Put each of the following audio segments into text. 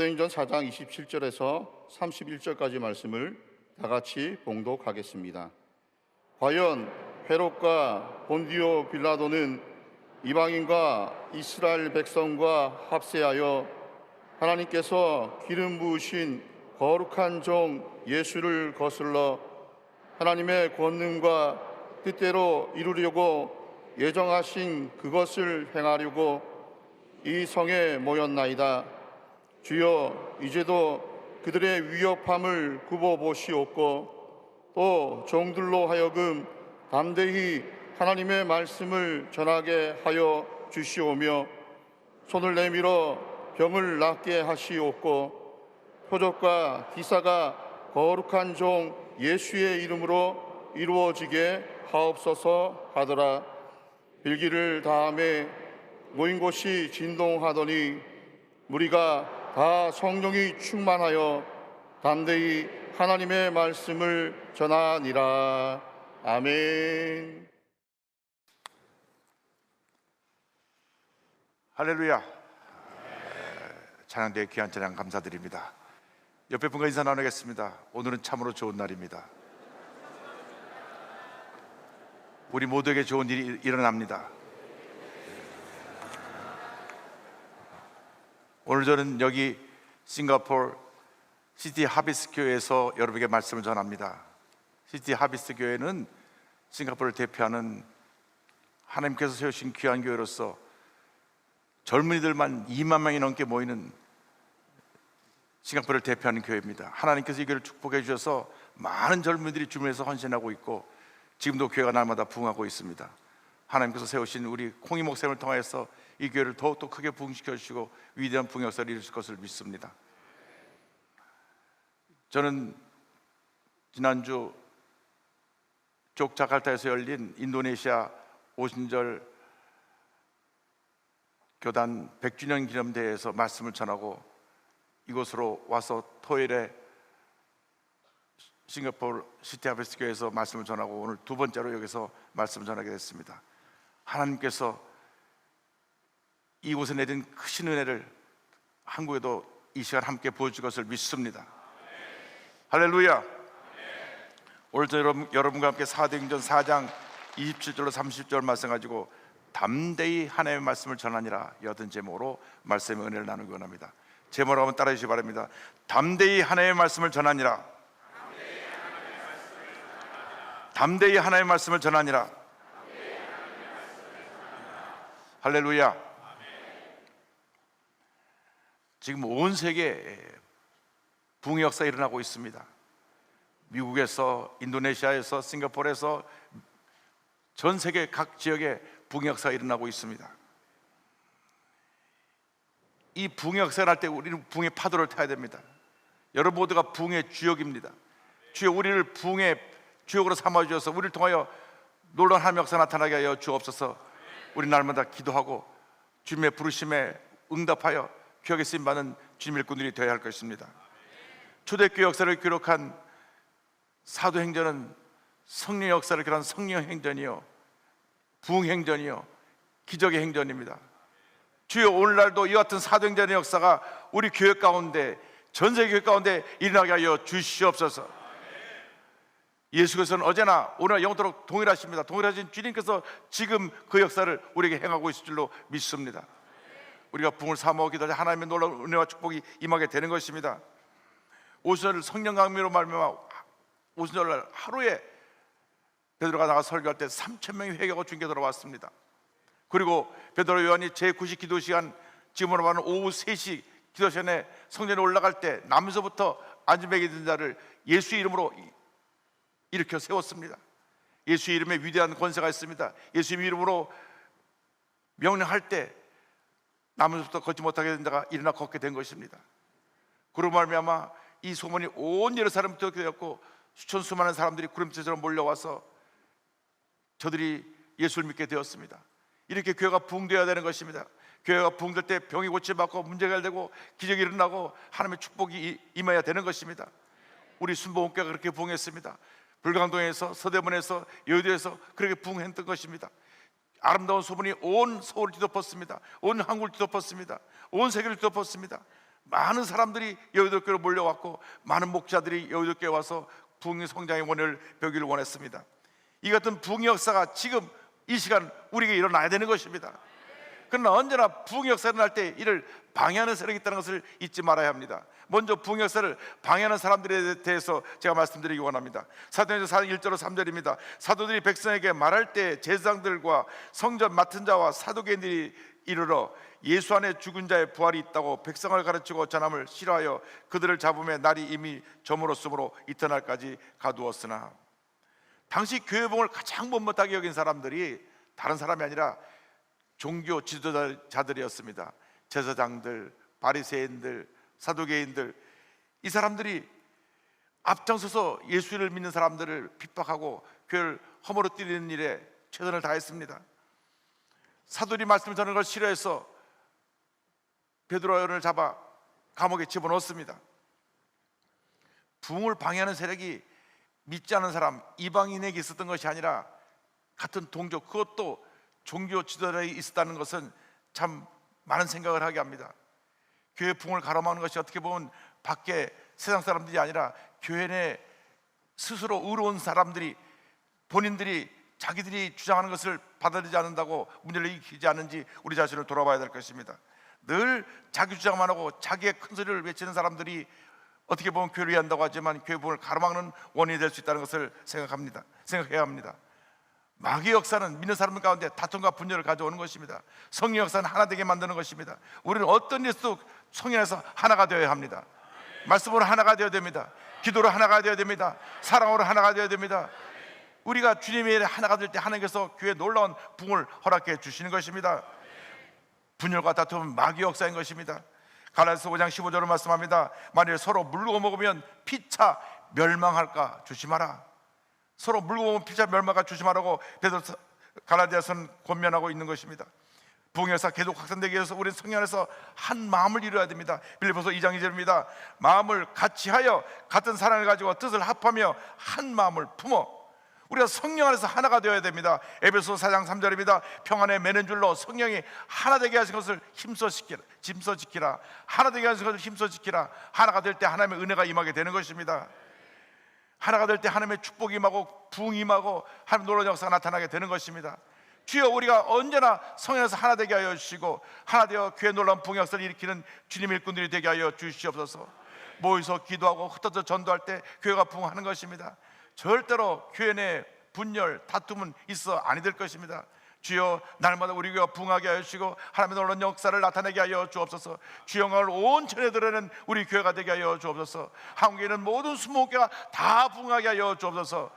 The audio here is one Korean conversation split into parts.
사도행전 4장 27절에서 31절까지 말씀을 다 같이 봉독하겠습니다. 과연 헤롯과 본디오 빌라도는 이방인과 이스라엘 백성과 합세하여 하나님께서 기름 부으신 거룩한 종 예수를 거슬러 하나님의 권능과 뜻대로 이루려고 예정하신 그것을 행하려고 이 성에 모였나이다. 주여 이제도 그들의 위협함을 굽어 보시옵고 또 종들로 하여금 담대히 하나님의 말씀을 전하게 하여 주시오며 손을 내밀어 병을 낫게 하시옵고 표적과 기사가 거룩한 종 예수의 이름으로 이루어지게 하옵소서 하더라. 빌기를 다음에 모인 곳이 진동하더니 무리가 다 성령이 충만하여 담대히 하나님의 말씀을 전하니라 아멘. 할렐루야. 찬양대의 귀한 찬양 감사드립니다. 옆에 분과 인사 나누겠습니다. 오늘은 참으로 좋은 날입니다. 우리 모두에게 좋은 일이 일어납니다. 오늘 저는 여기 싱가포르 시티 하비스 교회에서 여러분에게 말씀을 전합니다. 시티 하비스 교회는 싱가포르를 대표하는 하나님께서 세우신 귀한 교회로서 젊은이들만 2만 명이 넘게 모이는 싱가포르를 대표하는 교회입니다. 하나님께서 이 교회를 축복해 주셔서 많은 젊은이들이 주문해서 헌신하고 있고 지금도 교회가 날마다 부흥하고 있습니다. 하나님께서 세우신 우리 콩이 목사님을 통하여서 이 교회를 더욱더 크게 부흥시켜 주시고 위대한 역사를 이루실 것을 믿습니다. 저는 지난주 족자칼타에서 열린 인도네시아 오신절 교단 100주년 기념대회에서 말씀을 전하고 이곳으로 와서 토요일에 싱가포르 시티 아베스 교회에서 말씀을 전하고 오늘 두 번째로 여기서 말씀을 전하게 됐습니다. 하나님께서 이곳에 내린 크신 은혜를 한국에도 이 시간 함께 보여줄 것을 믿습니다. 할렐루야. 오늘 저 여러분, 여러분과 함께 사도행전 4장 27절로 30절 말씀 가지고 담대히 하나님의 말씀을 전하니라 여든 제목으로 말씀의 은혜를 나누기 원합니다. 제목으로 한번 따라해 주시기 바랍니다. 담대히 하나님의 말씀을 전하니라. 담대히 하나님의 말씀을 전하니라. 할렐루야. 지금 온 세계에 붕의 역사 일어나고 있습니다. 미국에서 인도네시아에서 싱가포르에서 전 세계 각 지역에 붕의 역사가 일어나고 있습니다. 이 붕의 역사가 날 때 우리는 붕의 파도를 타야 됩니다. 여러분 모두가 붕의 주역입니다. 주여 우리를 붕의 주역으로 삼아 주셔서 우리를 통하여 놀라운 하나님의 역사 나타나게 하여 주옵소서. 우리 날마다 기도하고 주님의 부르심에 응답하여 기억에 쓰임 받는 주님의 일꾼들이 되어야 할 것입니다. 초대교회 역사를 기록한 사도행전은 성령 역사를 기록한 성령 행전이요 부흥 행전이요 기적의 행전입니다. 주여 오늘날도 이 같은 사도행전의 역사가 우리 교회 가운데 전 세계 교회 가운데 일어나게 하여 주시옵소서. 예수께서는 어제나 오늘 영원토록 동일하십니다. 동일하신 주님께서 지금 그 역사를 우리에게 행하고 있을 줄로 믿습니다. 우리가 붕을 사모하고 기도할 때 하나님의 놀라운 은혜와 축복이 임하게 되는 것입니다. 오순절 성령 강미로 말미암아 오순절날 하루에 베드로가 나가 설교할 때 3천 명이 회개하고 중계 들어왔습니다. 그리고 베드로 요한이 제9시 기도 시간 지금으로 말하는 오후 3시 기도 시간에 성전에 올라갈 때 남에서부터 안전벨이 든 자를 예수 이름으로 일으켜 세웠습니다. 예수 이름에 위대한 권세가 있습니다. 예수 이름으로 명령할 때 남에서부터 걷지 못하게 된 자가 일어나 걷게 된 것입니다. 그로 말미암아 이 소문이 온 예루살렘 듣게 되었고 수천 수많은 사람들이 구름처럼 몰려와서 저들이 예수를 믿게 되었습니다. 이렇게 교회가 부흥되어야 되는 것입니다. 교회가 부흥될 때 병이 고침받고 문제가 해결되고 기적이 일어나고 하나님의 축복이 임해야 되는 것입니다. 우리 순복음교회가 그렇게 부흥했습니다. 불광동에서 서대문에서 여의도에서 그렇게 부흥했던 것입니다. 아름다운 소문이 온 서울을 뒤덮었습니다. 온 한국을 뒤덮었습니다. 온 세계를 뒤덮었습니다. 많은 사람들이 여의도교로 몰려왔고 많은 목자들이 여의도교에 와서 부흥의 성장의 원을 벽기를 원했습니다. 이 같은 부흥의 역사가 지금 이 시간 우리에게 일어나야 되는 것입니다. 그러나 언제나 역사가 일어날 때 이를 방해하는 세력이 있다는 것을 잊지 말아야 합니다. 먼저 부흥의 역사를 방해하는 사람들에 대해서 제가 말씀드리기 원합니다. 사도행전 4장 1절로 3절입니다. 사도들이 백성에게 말할 때 제사장들과 성전 맡은 자와 사도계인들이 이르러 예수 안에 죽은 자의 부활이 있다고 백성을 가르치고 전함을 싫어하여 그들을 잡음에 날이 이미 저물었으므로 이튿날까지 가두었으나 당시 교회봉을 가장 못못하게 여긴 사람들이 다른 사람이 아니라 종교 지도자들이었습니다. 제사장들, 바리새인들, 사두개인들 이 사람들이 앞장서서 예수를 믿는 사람들을 핍박하고 교회를 허물어뜨리는 일에 최선을 다했습니다. 사도리 말씀 전하는 걸 싫어해서 베드로를 잡아 감옥에 집어넣었습니다. 부흥을 방해하는 세력이 믿지 않은 사람 이방인에게 있었던 것이 아니라 같은 동족 그것도 종교 지도자에 있었다는 것은 참 많은 생각을 하게 합니다. 교회 붕을 가로막는 것이 어떻게 보면 밖에 세상 사람들이 아니라 교회 내 스스로 의로운 사람들이 본인들이 자기들이 주장하는 것을 받아들이지 않는다고 문제를 일으키지 않는지 우리 자신을 돌아봐야 될 것입니다. 늘 자기 주장만 하고 자기의 큰 소리를 외치는 사람들이 어떻게 보면 교회를 위한다고 하지만 교회 부흥을 가로막는 원인이 될 수 있다는 것을 생각합니다. 생각해야 합니다. 마귀의 역사는 믿는 사람들 가운데 다툼과 분열을 가져오는 것입니다. 성령 역사는 하나 되게 만드는 것입니다. 우리는 어떤 일도 성령에서 하나가 되어야 합니다. 말씀으로 하나가 되어야 됩니다. 기도로 하나가 되어야 됩니다. 사랑으로 하나가 되어야 됩니다. 우리가 주님의 하나가 될 때 하나님께서 교회 놀라운 붕을 허락해 주시는 것입니다. 분열과 다툼은 마귀의 역사인 것입니다. 갈라디아서 5장 15절을 말씀합니다. 만일 서로 물고 먹으면 피차 멸망할까 조심하라. 서로 물고 먹으면 피차 멸망할까 조심하라고 베드로 갈라디아서는 권면하고 있는 것입니다. 부흥 역사 계속 확산되기 위해서 우리는 성령 안에서 한 마음을 이루어야 됩니다. 빌립보서 2장 2절입니다. 마음을 같이 하여 같은 사랑을 가지고 뜻을 합하며 한 마음을 품어 우리가 성령 안에서 하나가 되어야 됩니다. 에베소 4장 3절입니다. 평안에 매는 줄로 성령이 하나 되게 하신 것을 힘써 지키라. 짐써 지키라. 하나 되게 하신 것을 힘써 지키라. 하나가 될 때 하나님의 은혜가 임하게 되는 것입니다. 하나가 될 때 하나님의 축복이 임하고 부흥이 임하고 하나님 놀라운 역사가 나타나게 되는 것입니다. 주여 우리가 언제나 성령에서 하나 되게 하여 주시고 하나 되어 교회 놀라운 부흥 역사를 일으키는 주님의 일꾼들이 되게 하여 주시옵소서. 모여서 기도하고 흩어져 전도할 때 교회가 부흥하는 것입니다. 절대로 교회 내 분열, 다툼은 있어 아니 될 것입니다. 주여 날마다 우리 교회가 부흥하게 하여 주시고 하나님의 놀라운 역사를 나타내게 하여 주옵소서. 주영을 온 천에 드러내는 우리 교회가 되게 하여 주옵소서. 한국에 있는 모든 수목교가 다 부흥하게 하여 주옵소서.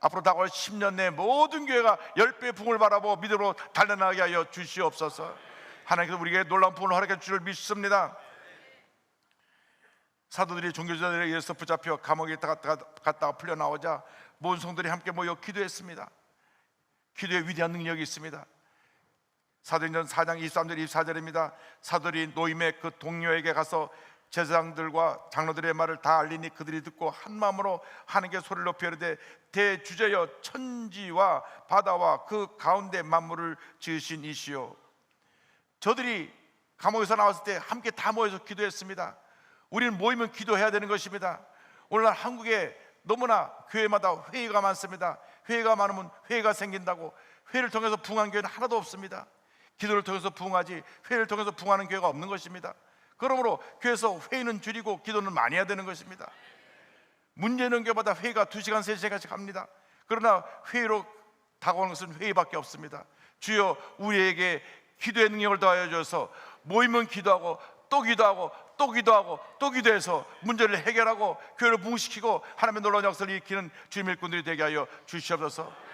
앞으로 다가올 10년 내 모든 교회가 10배 부흥을 바라보고 믿음으로 달려나가게 하여 주시옵소서. 하나님께서 우리에게 놀라운 부흥을 허락해 주실 줄 믿습니다. 사도들이 종교자들에 의해서 붙잡혀 감옥에 갔다가, 갔다가 풀려 나오자 모든 성들이 함께 모여 기도했습니다. 기도의 위대한 능력이 있습니다. 사도행전 4장 23절 24절입니다. 사도들이 노임의 그 동료에게 가서 제사장들과 장로들의 말을 다 알리니 그들이 듣고 한 마음으로 하나님께 소리를 높여 이르되 대주제여 천지와 바다와 그 가운데 만물을 지으신 이시요 저들이 감옥에서 나왔을 때 함께 다 모여서 기도했습니다. 우리는 모이면 기도해야 되는 것입니다. 오늘날 한국에 너무나 교회마다 회의가 많습니다. 회의가 많으면 회의가 생긴다고 회의를 통해서 부흥한 교회는 하나도 없습니다. 기도를 통해서 부흥하지 회의를 통해서 부흥하는 교회가 없는 것입니다. 그러므로 교회에서 회의는 줄이고 기도는 많이 해야 되는 것입니다. 문제는 교회마다 회의가 2시간, 3시간씩 합니다. 그러나 회의로 다가오는 것은 회의밖에 없습니다. 주여 우리에게 기도의 능력을 더하여 주셔서 모이면 기도하고 또 기도하고 또 기도하고 또 기도해서 문제를 해결하고 교회를 부흥시키고 하나님의 놀라운 역사를 일으키는 주님의 일꾼들이 되게 하여 주시옵소서.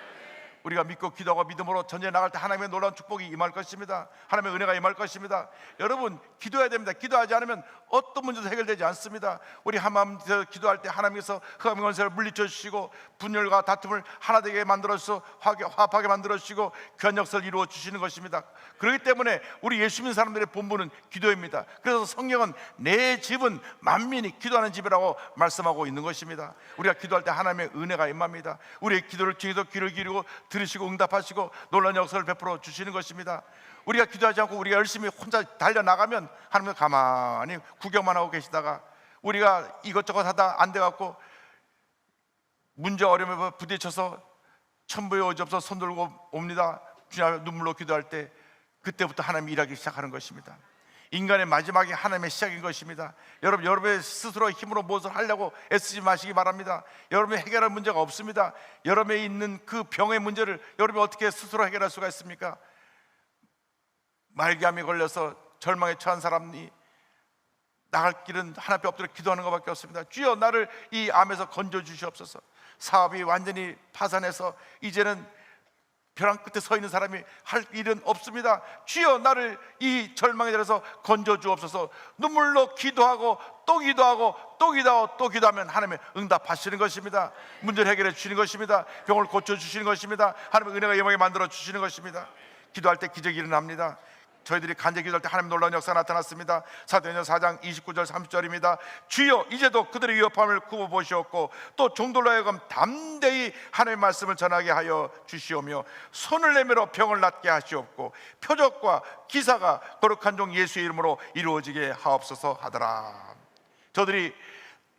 우리가 믿고 기도하고 믿음으로 전쟁에 나갈 때 하나님의 놀라운 축복이 임할 것입니다. 하나님의 은혜가 임할 것입니다. 여러분 기도해야 됩니다. 기도하지 않으면 어떤 문제도 해결되지 않습니다. 우리 한마음에서 기도할 때 하나님께서 흑암의 권세를 물리쳐 주시고 분열과 다툼을 하나 되게 만들어 주셔서 화합하게 만들어 주시고 역사를 이루어 주시는 것입니다. 그렇기 때문에 우리 예수 믿는 사람들의 본분은 기도입니다. 그래서 성경은 내 집은 만민이 기도하는 집이라고 말씀하고 있는 것입니다. 우리가 기도할 때 하나님의 은혜가 임합니다. 우리의 기도를 통해서 귀를 기울이고 들으시고 응답하시고 놀라운 역사를 베풀어 주시는 것입니다. 우리가 기도하지 않고 우리가 열심히 혼자 달려 나가면 하나님 가만히 구경만 하고 계시다가 우리가 이것저것 하다 안 돼 갖고 문제 어려움에 부딪혀서 천부의 어지없어 손 들고 옵니다. 주님 눈물로 기도할 때 그때부터 하나님이 일하기 시작하는 것입니다. 인간의 마지막이 하나님의 시작인 것입니다. 여러분, 여러분의 스스로 힘으로 무엇을 하려고 애쓰지 마시기 바랍니다. 여러분이 해결할 문제가 없습니다. 여러분에 있는 그 병의 문제를 여러분이 어떻게 스스로 해결할 수가 있습니까? 말기암에 걸려서 절망에 처한 사람이 나갈 길은 하나님 엎드려 기도하는 것밖에 없습니다. 주여 나를 이 암에서 건져 주시옵소서. 사업이 완전히 파산해서 이제는 벼랑 끝에 서 있는 사람이 할 일은 없습니다. 주여 나를 이 절망에 들어서 건져 주옵소서. 눈물로 기도하고 또 기도하고 또 기도하고 또 기도하면 하나님의 응답하시는 것입니다. 문제를 해결해 주시는 것입니다. 병을 고쳐 주시는 것입니다. 하나님의 은혜가 영광에 만들어 주시는 것입니다. 기도할 때 기적이 일어납니다. 저희들이 간절히 기도할 때 하나님 놀라운 역사 나타났습니다. 사도행전 4장 29절 30절입니다. 주여 이제도 그들의 위협함을 구워 보시옵고 또 종들로 하여금 담대히 하나님의 말씀을 전하게 하여 주시오며 손을 내밀어 병을 낫게 하시옵고 표적과 기사가 거룩한 종 예수의 이름으로 이루어지게 하옵소서 하더라. 저들이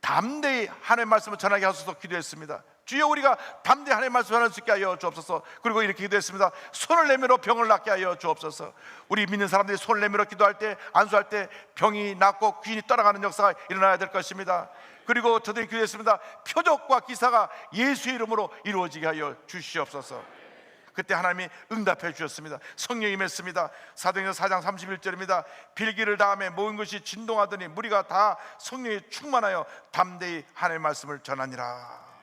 담대히 하나님의 말씀을 전하게 하소서 기도했습니다. 주여 우리가 담대히 하나님의 말씀을 전할 수 있게 하여 주옵소서. 그리고 이렇게 기도했습니다. 손을 내밀어 병을 낫게 하여 주옵소서. 우리 믿는 사람들이 손을 내밀어 기도할 때 안수할 때 병이 낫고 귀인이 떠나가는 역사가 일어나야 될 것입니다. 그리고 저들이 기도했습니다. 표적과 기사가 예수의 이름으로 이루어지게 하여 주시옵소서. 그때 하나님이 응답해 주셨습니다. 성령이 임했습니다. 사도행전 4장 31절입니다. 빌기를 다음에 모인 것이 진동하더니 무리가 다 성령이 충만하여 담대히 하나님의 말씀을 전하니라.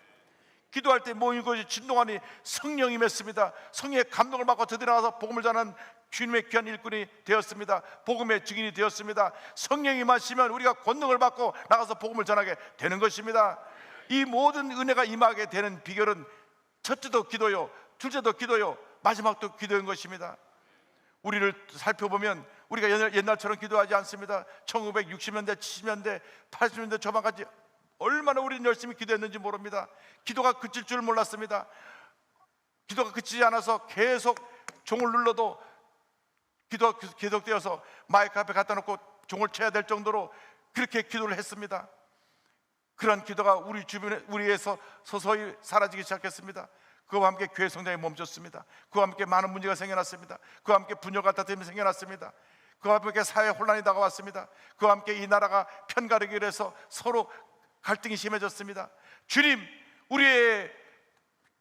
기도할 때 모인 것이 진동하니 성령이 임했습니다. 성령의 감동을 받고 드디어 복음을 전한 주님의 귀한 일꾼이 되었습니다. 복음의 증인이 되었습니다. 성령이 임하시면 우리가 권능을 받고 나가서 복음을 전하게 되는 것입니다. 이 모든 은혜가 임하게 되는 비결은 첫째도 기도요, 둘째도 기도요, 마지막도 기도인 것입니다. 우리를 살펴보면 우리가 옛날, 옛날처럼 기도하지 않습니다. 1960년대, 70년대, 80년대 초반까지 얼마나 우리는 열심히 기도했는지 모릅니다. 기도가 그칠 줄 몰랐습니다. 기도가 그치지 않아서 계속 종을 눌러도 기도가 계속되어서 마이크 앞에 갖다 놓고 종을 쳐야 될 정도로 그렇게 기도를 했습니다. 그런 기도가 우리 주변에 우리에서 서서히 사라지기 시작했습니다. 그와 함께 교회 성장이 멈췄습니다. 그와 함께 많은 문제가 생겨났습니다. 그와 함께 분열과 다툼이 생겨났습니다. 그와 함께 사회 혼란이 다가왔습니다. 그와 함께 이 나라가 편가르기를 해서 서로 갈등이 심해졌습니다. 주님, 우리의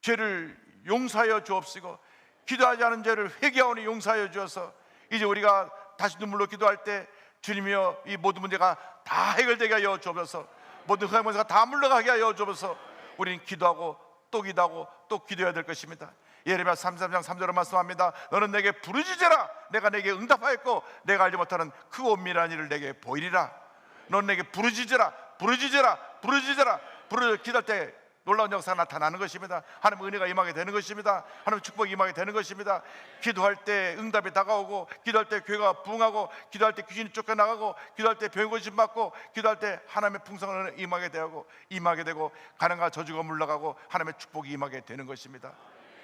죄를 용서하여 주옵시고 기도하지 않은 죄를 회개하오니 용서하여 주어서 이제 우리가 다시 눈물로 기도할 때 주님이여 이 모든 문제가 다 해결되게 하여 주옵소서. 모든 흑암 문제가 다 물러가게 하여 주옵소서. 우리는 기도하고 또 기도하고 또 기도해야 될 것입니다. 예레미야 33장 3절을 말씀합니다. 너는 내게 부르짖으라. 내가 내게 응답하였고 내가 알지 못하는 그 엄밀한 일을 내게 보이리라. 넌 내게 부르짖으라 부르짖으라 부르짖으라 부르짖 기도할 때 놀라운 역사가 나타나는 것입니다. 하나님 은혜가 임하게 되는 것입니다. 하나님 축복이 임하게 되는 것입니다. 기도할 때 응답이 다가오고 기도할 때 교회가 부흥하고 기도할 때 귀신이 쫓겨나가고 기도할 때 병이 고침 받고 기도할 때 하나님의 풍성한 임하게 되고 임하게 되고 가난과 저주가 물러가고 하나님의 축복이 임하게 되는 것입니다.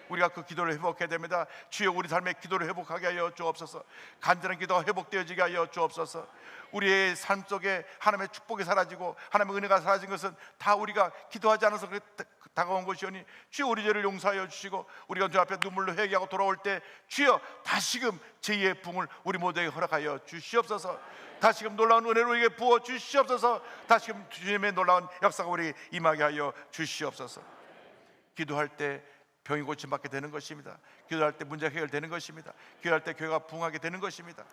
우리가 그 기도를 회복해야 됩니다. 주여 우리 삶의 기도를 회복하게 하여 주옵소서. 간절한 기도가 회복되어지게 하여 주옵소서. 우리의 삶 속에 하나님의 축복이 사라지고 하나님의 은혜가 사라진 것은 다 우리가 기도하지 않아서 다가온 것이오니 주여 우리 죄를 용서하여 주시고 우리가 주 앞에 눈물로 회개하고 돌아올 때 주여 다시금 제2의 붕을 우리 모두에게 허락하여 주시옵소서. 다시금 놀라운 은혜로 우리에게 부어 주시옵소서. 다시금 주님의 놀라운 역사가 우리에게 임하게 하여 주시옵소서. 기도할 때 병이 고침받게 되는 것입니다. 기도할 때 문제 해결되는 것입니다. 기도할 때 교회가 부흥하게 되는 것입니다.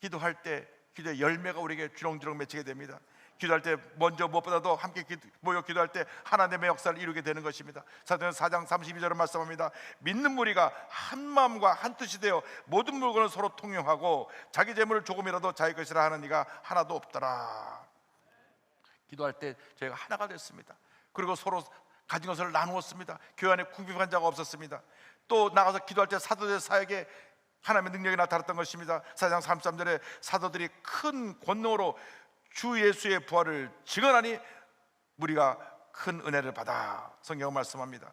기도할 때 기도의 열매가 우리에게 주렁주렁 맺히게 됩니다. 기도할 때 먼저 무엇보다도 함께 기도, 모여 기도할 때 하나님의 역사를 이루게 되는 것입니다. 사도행 4장 32절을 말씀합니다. 믿는 무리가 한 마음과 한 뜻이 되어 모든 물건을 서로 통용하고 자기 재물을 조금이라도 자기 것이라 하는 이가 하나도 없더라. 기도할 때 저희가 하나가 됐습니다. 그리고 서로 가진 것을 나누었습니다. 교회 안에 궁핍한 자가 없었습니다. 또 나가서 기도할 때 사도들 사역에 하나님의 능력이 나타났던 것입니다. 사장 33절에 사도들이 큰 권능으로 주 예수의 부활을 증언하니 우리가 큰 은혜를 받아 성경은 말씀합니다.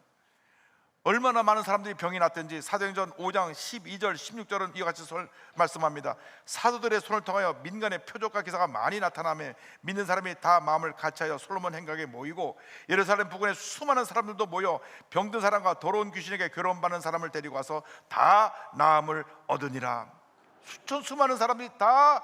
얼마나 많은 사람들이 병이 났든지 사도행전 5장 12절 16절은 이와 같이 설- 말씀합니다. 사도들의 손을 통하여 민간의 표적과 기사가 많이 나타나며 믿는 사람이 다 마음을 같이하여 솔로몬 행각에 모이고 예루살렘 부근에 수많은 사람들도 모여 병든 사람과 더러운 귀신에게 괴로움 받는 사람을 데리고 와서 다 나음을 얻으니라. 수천 수많은 사람들이 다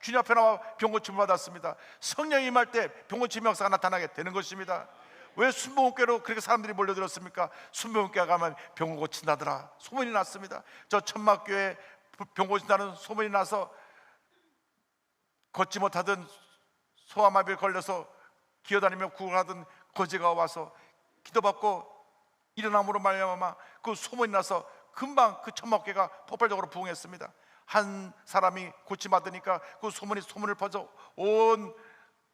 주님 앞에 나와 병고침을 받았습니다. 성령이 임할 때 병고침 역사가 나타나게 되는 것입니다. 왜 순복음교로 그렇게 사람들이 몰려들었습니까? 순복음교에 가면 병 고친다더라 소문이 났습니다. 저 천막교회 병 고친다는 소문이 나서 걷지 못하던 소아마비에 걸려서 기어다니며 구걸하던 거지가 와서 기도받고 일어남으로 말미암아 그 소문이 나서 금방 그 천막교회가 폭발적으로 부흥했습니다. 한 사람이 고침받으니까 그 소문이 소문을 퍼져 온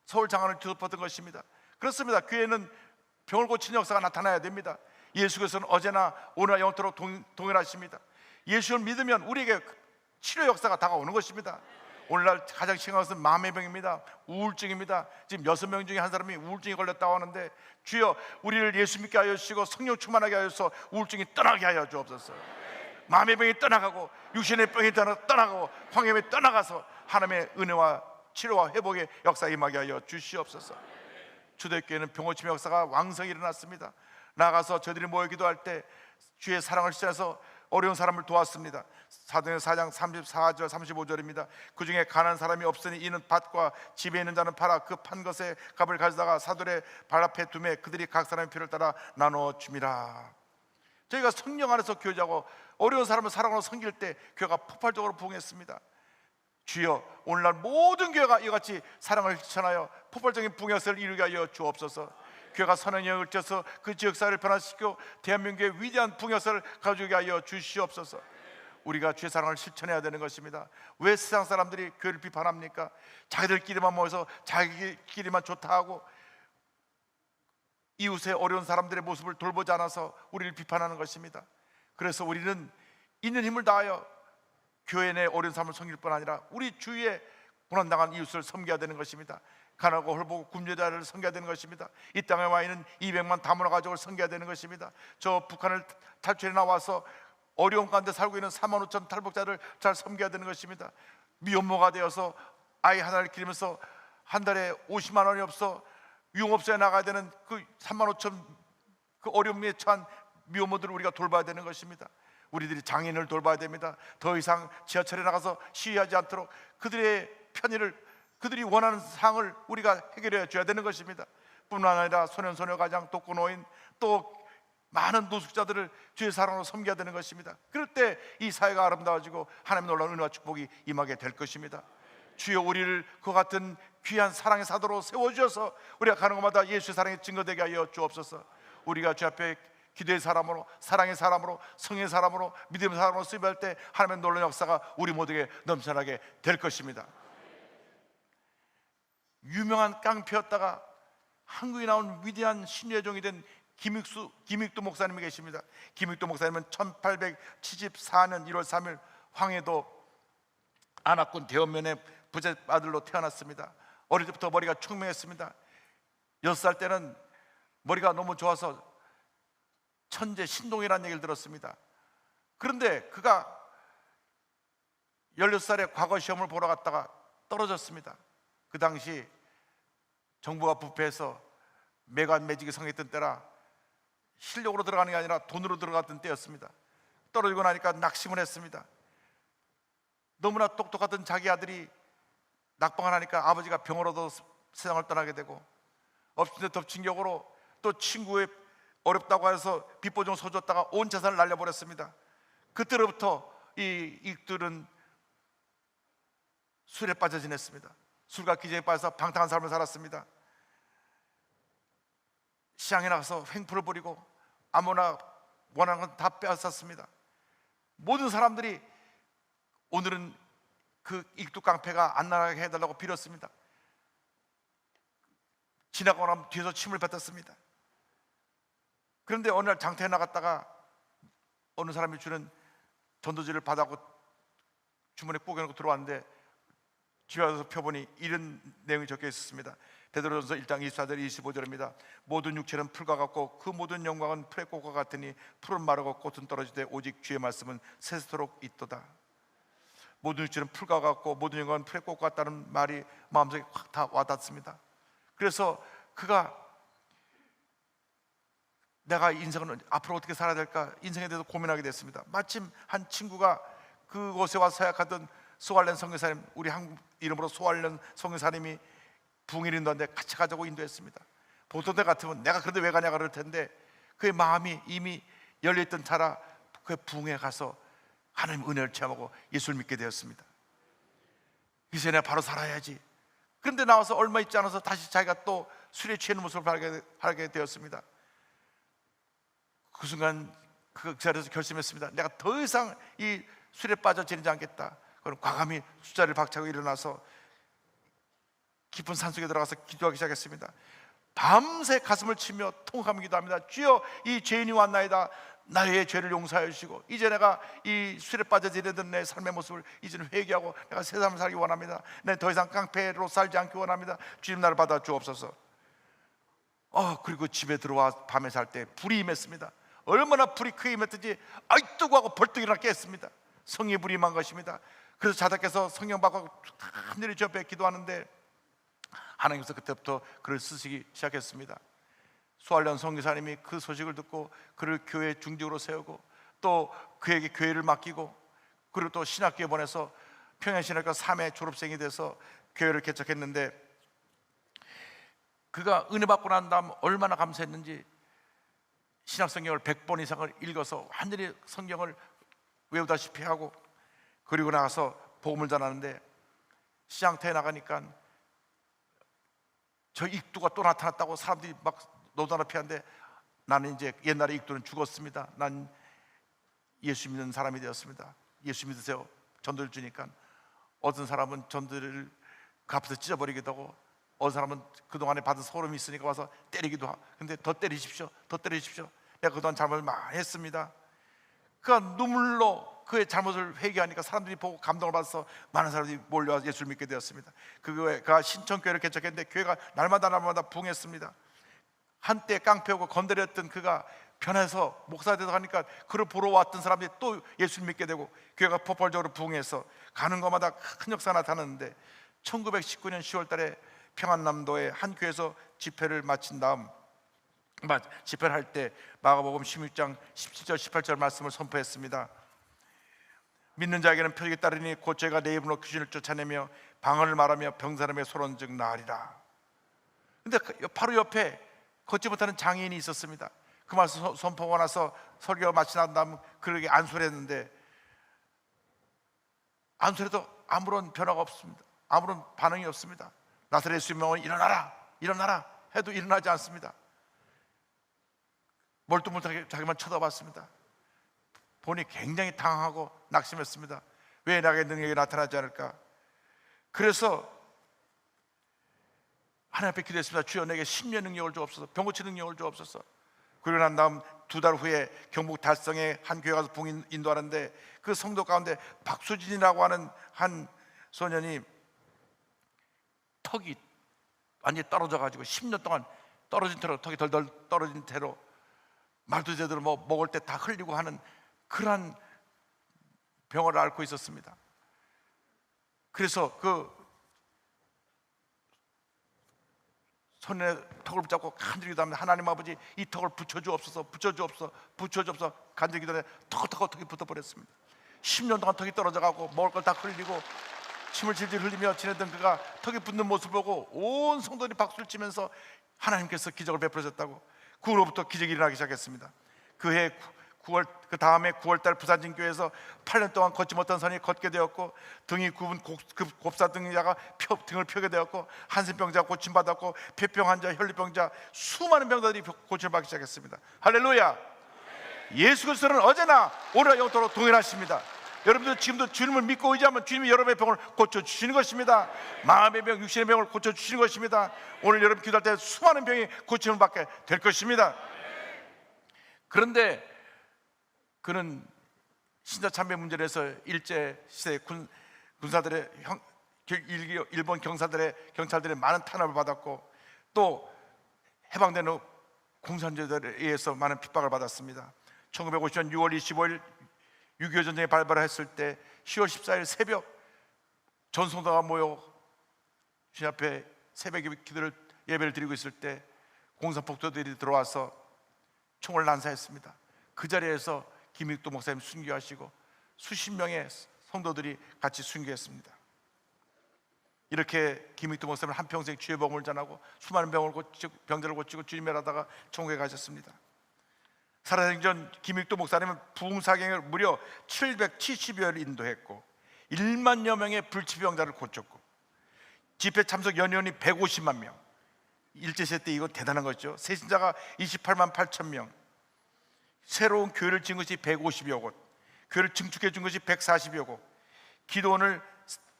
서울 장안을 뒤덮었던 것입니다. 그렇습니다. 교회는 병을 고치는 역사가 나타나야 됩니다. 예수께서는 어제나 오늘나 영원토록 동, 동일하십니다. 예수를 믿으면 우리에게 치료 역사가 다가오는 것입니다. 오늘날 가장 심각한 것은 마음의 병입니다. 우울증입니다. 지금 여섯 명 중에 한 사람이 우울증이 걸렸다고 하는데 주여 우리를 예수 믿게 하여 주시고 성령 충만하게 하여서 우울증이 떠나게 하여 주옵소서. 마음의 병이 떠나가고 육신의 병이 떠나- 떠나가고 황염이 떠나가서 하나님의 은혜와 치료와 회복의 역사 임하게 하여 주시옵소서. 초대교회는 병고침의 역사가 왕성히 일어났습니다. 나가서 저들이 모여 기도할 때 주의 사랑을 실천해서 어려운 사람을 도왔습니다. 사도행 4장 34절 35절입니다. 그 중에 가난 사람이 없으니 이는 밭과 집에 있는 자는 팔아 그 판 것의 값을 가져다가 사도의 발 앞에 두매 그들이 각 사람의 필요를 따라 나눠 줍니다. 저희가 성령 안에서 교제하고 어려운 사람을 사랑으로 섬길 때 교회가 폭발적으로 부흥했습니다. 주여 오늘날 모든 교회가 이같이 사랑을 실천하여 폭발적인 붕역을 이루게 하여 주옵소서. 교회가 선한 영을 쪄서 그 지역사회를 변화시키고 대한민국의 위대한 붕역을 가져오게 하여 주시옵소서. 우리가 주의 사랑을 실천해야 되는 것입니다. 왜 세상 사람들이 교회를 비판합니까? 자기들끼리만 모여서 자기끼리만 좋다 하고 이웃의 어려운 사람들의 모습을 돌보지 않아서 우리를 비판하는 것입니다. 그래서 우리는 있는 힘을 다하여 교회 내 어려운 사람을 섬길 뿐 아니라 우리 주위에 고난당한 이웃을 섬겨야 되는 것입니다. 가난하고 헐보고 굶주자를 섬겨야 되는 것입니다. 이 땅에 와 있는 200만 다문화 가족을 섬겨야 되는 것입니다. 저 북한을 탈출해 나와서 어려운 가운데 살고 있는 4만 5천 탈북자를 잘 섬겨야 되는 것입니다. 미혼모가 되어서 아이 하나를 기르면서 한 달에 50만 원이 없어 유흥업소에 나가야 되는 그 3만 5천 그 어려움에 처한 미혼모들을 우리가 돌봐야 되는 것입니다. 우리들이 장애인을 돌봐야 됩니다. 더 이상 지하철에 나가서 시위하지 않도록 그들의 편의를 그들이 원하는 상을 우리가 해결해 줘야 되는 것입니다. 뿐만 아니라 소년 소녀 가장 독거노인 또 많은 노숙자들을 주의 사랑으로 섬겨야 되는 것입니다. 그럴 때 이 사회가 아름다워지고 하나님의 놀라운 은혜와 축복이 임하게 될 것입니다. 주여 우리를 그 같은 귀한 사랑의 사도로 세워 주셔서 우리가 가는 곳마다 예수의 사랑의 증거되게 하여 주옵소서. 우리가 주 앞에 기도의 사람으로 사랑의 사람으로 성의 사람으로 믿음의 사람으로 쓰임할 때 하나님의 놀라운 역사가 우리 모두에게 넘쳐나게 될 것입니다. 유명한 깡패였다가 한국에 나온 위대한 신의 종이 된 김익수 김익두 목사님이 계십니다. 김익두 목사님은 1874년 1월 3일 황해도 안악군 대원면의 부자 아들로 태어났습니다. 어릴 때부터 머리가 총명했습니다. 여섯 살 때는 머리가 너무 좋아서 천재 신동이라는 얘기를 들었습니다. 그런데 그가 16살에 과거 시험을 보러 갔다가 떨어졌습니다. 그 당시 정부가 부패해서 매관 매직이 성했던 때라 실력으로 들어가는 게 아니라 돈으로 들어갔던 때였습니다. 떨어지고 나니까 낙심을 했습니다. 너무나 똑똑하던 자기 아들이 낙방을 하니까 아버지가 얻어 세상을 떠나게 되고 엎친 데 덮친 격으로 또 친구의 어렵다고 해서 빚보증 서줬다가 온 재산을 날려버렸습니다. 그때로부터 이 익들은 술에 빠져 지냈습니다. 술과 기재에 빠져서 방탕한 삶을 살았습니다. 시장에 나가서 횡포를 부리고 아무나 원하는 건 다 빼앗았습니다. 모든 사람들이 오늘은 그 익두 깡패가 안 나가게 해달라고 빌었습니다. 지나가고 나면 뒤에서 침을 뱉었습니다. 그런데 어느 날 장터에 나갔다가 어느 사람이 주는 전도지를 받아고 주머니에 꾸겨놓고 들어왔는데 집에 와서 펴보니 이런 내용이 적혀 있었습니다. 베드로전서 1장 24절 25절입니다. 모든 육체는 풀과 같고 그 모든 영광은 풀의 꽃과 같으니 풀은 마르고 꽃은 떨어지되 오직 주의 말씀은 세세토록 있도다. 모든 육체는 풀과 같고 모든 영광은 풀의 꽃 같다는 말이 마음속에 확 다 와닿습니다. 그래서 그가 내가 인생을 앞으로 어떻게 살아야 될까 인생에 대해서 고민하게 됐습니다. 마침 한 친구가 그곳에 와서 사역하던 소알렌 성교사님 우리 한국 이름으로 소알렌 성교사님이 붕일 인도한데 같이 가자고 인도했습니다. 보통 때 같으면 내가 그런데 왜 가냐 그럴 텐데 그의 마음이 이미 열려있던 차라 그 붕에 가서 하나님 은혜를 체험하고 예수를 믿게 되었습니다. 이제 내가 바로 살아야지. 그런데 나와서 얼마 있지 않아서 다시 자기가 또 술에 취하는 모습을 발견- 하게 되었습니다. 그 순간 그 자리에서 결심했습니다. 내가 더 이상 이 술에 빠져 지내지 않겠다. 그럼 과감히 수자를 박차고 일어나서 깊은 산속에 들어가서 기도하기 시작했습니다. 밤새 가슴을 치며 통하며 기도합니다. 주여 이 죄인이 왔나이다. 나의 죄를 용서하여 주시고 이제 내가 이 술에 빠져 지내던 내 삶의 모습을 이제는 회개하고 내가 새 삶을 살기 원합니다. 내 더 이상 깡패로 살지 않기 원합니다. 주님 나를 받아 주옵소서. 어 그리고 집에 들어와 밤에 살 때 불이 임했습니다. 얼마나 불이 크게 임했든지 아이 뜨거하고 벌떡 일어나 깼습니다. 성의 불이 임한 것입니다. 그래서 자다께서 성령 받고 하늘이 저 앞에 기도하는데 하나님께서 그때부터 그를 쓰시기 시작했습니다. 수알련 성교사님이 그 소식을 듣고 그를 교회 중직으로 세우고 또 그에게 교회를 맡기고 그리고 또 신학교에 보내서 평양신학교 3회 졸업생이 돼서 교회를 개척했는데 그가 은혜 받고 난 다음 얼마나 감사했는지 신약 성경을 100번 이상을 읽어서 완전히 성경을 외우다시피 하고 그리고 나가서 복음을 전하는데 시장터에 나가니까 저 익두가 또 나타났다고 사람들이 막 노다나 피하는데 나는 이제 옛날에 익두는 죽었습니다. 난 예수 믿는 사람이 되었습니다. 예수 믿으세요. 전도를 주니까 어떤 사람은 전도를 그 앞에서 찢어버리기도 하고 어떤 사람은 그동안에 받은 소름이 있으니까 와서 때리기도 하고 근데 더 때리십시오. 더 때리십시오. 내가 그동안 잘못을 많이 했습니다. 그가 눈물로 그의 잘못을 회개하니까 사람들이 보고 감동을 받아서 많은 사람들이 몰려와 서 예수를 믿게 되었습니다. 그가 신천교회를 개척했는데 교회가 날마다 날마다 붕했습니다. 한때 깡패고 건드렸던 그가 변해서 목사 되서 가니까 그를 보러 왔던 사람들이 또 예수를 믿게 되고 교회가 폭발적으로 부흥해서 가는 것마다 큰 역사가 나타났는데 1919년 10월 달에 평안남도의 한 교회에서 집회를 마친 다음 맞, 집회를 할 때 마가복음 16장 17절 18절 말씀을 선포했습니다. 믿는 자에게는 표적이 따르니 곧 죄가 내 입으로 귀신을 쫓아내며 방언을 말하며 병사람의 소론즉 나으리라. 근데 그 바로 옆에 걷지 못하는 장애인이 있었습니다. 그 말씀 선- 선포가 나서 설교가 마치 난 다음 그에게 안수를 했는데 안수해도 아무런 변화가 없습니다. 아무런 반응이 없습니다. 나사렛 수명은 일어나라, 일어나라 해도 일어나지 않습니다. 멀뚱멀뚱하게 자기만 쳐다봤습니다. 보니 굉장히 당하고 낙심했습니다. 왜 나의 능력이 나타나지 않을까? 그래서 하나님 앞에 기도했습니다. 주여 내게 신뢰 능력을 주옵소서. 병고치 능력을 주옵소서. 그러고 난 다음 두 달 후에 경북 달성에 한 교회 가서 봉인 인도하는데 그 성도 가운데 박수진이라고 하는 한 소년이 턱이 완전히 떨어져 가지고 10년 동안 떨어진 태로 턱이 덜덜 떨어진 태로 말도 제대로 뭐 먹을 때 다 흘리고 하는 그러한 병을 앓고 있었습니다. 그래서 그 손에 턱을 붙잡고 간절히 기도합니다. 하나님 아버지 이 턱을 붙여주옵소서 붙여주옵소서 붙여주옵소서 간절히 기도해 턱턱 턱이 붙어버렸습니다. 10년 동안 턱이 떨어져가고 먹을 걸 다 흘리고 침을 질질 흘리며 지내던 그가 턱이 붙는 모습을 보고 온 성도들이 박수를 치면서 하나님께서 기적을 베풀어줬다고 그 후로부터 기적이 일어나기 시작했습니다. 그해 9월 그 다음에 9월달 부산진 교회에서 8년 동안 걷지 못한 선이 걷게 되었고 등이 굽은 곱, 그 곱사 등자가 펴, 등을 펴게 되었고 한센병자 고침 받았고 폐병 환자 혈류병자 수많은 병자들이 고침을 받기 시작했습니다. 할렐루야. 예수 그리스도는 어제나 오늘나 영토록 동일하십니다. 여러분들 지금도 주님을 믿고 의지하면 주님이 여러분의 병을 고쳐 주시는 것입니다. 마음의 병, 육신의 병을 고쳐 주시는 것입니다. 오늘 여러분 기도할 때 수많은 병이 고침을 받게 될 것입니다. 그런데 그는 신자 참배 문제에서 일제 시대 군 군사들의 형, 일- 일본 경사들의 경찰들의 많은 탄압을 받았고 또 해방된 후 공산주의들에 의해서 많은 핍박을 받았습니다. 1950년 6월 25일 6.25 전쟁이 발발했을 때 10월 14일 새벽 전송도가 모여 주님 앞에 새벽 기도를 예배를 드리고 있을 때 공산폭도들이 들어와서 총을 난사했습니다. 그 자리에서 김익도 목사님 순교하시고 수십 명의 성도들이 같이 순교했습니다. 이렇게 김익도 목사님 한 평생 주의 복음을 전하고 수많은 병을 고치고 병들을 고치고 주님을 하다가 천국에 가셨습니다. 살아생전 김익도 목사님은 부흥사경을 무려 770여를 인도했고 1만여 명의 불치병자를 고쳤고 집회 참석 연원이 150만 명. 일제시대 때 이거 대단한 거죠. 세신자가 28만 8천 명. 새로운 교회를 지은 것이 150여 곳. 교회를 증축해 준 것이 140여 곳. 기도원을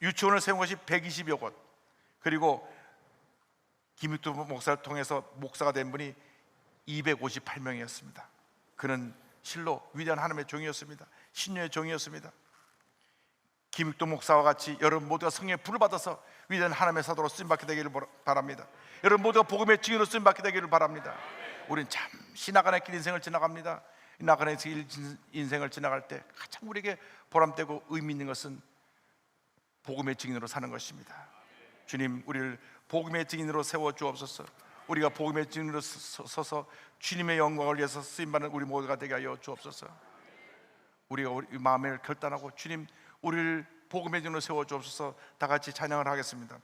유치원을 세운 것이 120여 곳. 그리고 김익도 목사를 통해서 목사가 된 분이 258명이었습니다. 그는 실로 위대한 하나님의 종이었습니다. 신녀의 종이었습니다. 김익도 목사와 같이 여러분 모두가 성령의 불을 받아서 위대한 하나님의 사도로 쓰임 받게 되기를 바랍니다. 여러분 모두가 복음의 증인으로 쓰임 받게 되기를 바랍니다. 우리는 잠시 나가는 길 인생을 지나갑니다. 이 나가는 길 인생을 지나갈 때 가장 우리에게 보람되고 의미 있는 것은 복음의 증인으로 사는 것입니다. 주님 우리를 복음의 증인으로 세워 주옵소서. 우리가 복음의 서- 서서 주님의 영광을 위해서 쓰임 받는 우리 모두가 되게 하여 주옵소서. 우리가 우리 마음을 결단하고 주님 우리를 복음의 증인으로 세워 주옵소서. 다 같이 찬양을 하겠습니다.